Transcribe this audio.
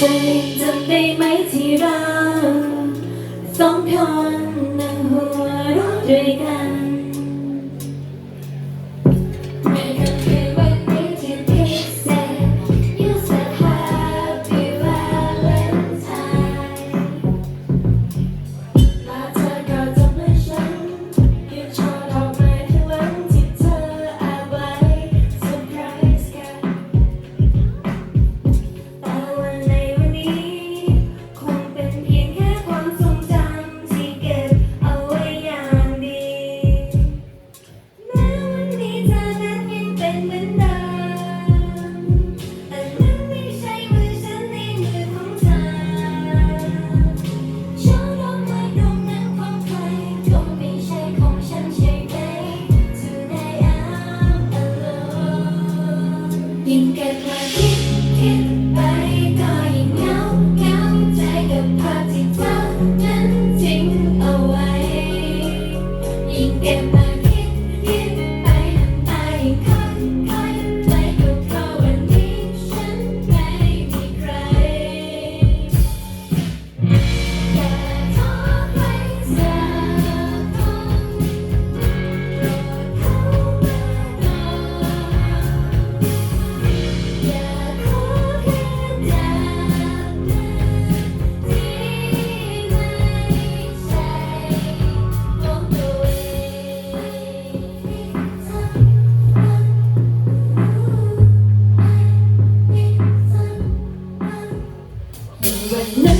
ธอยังจำได้ไหมที่เราสองคนนั่งหัวเราะด้วยกัน think my what when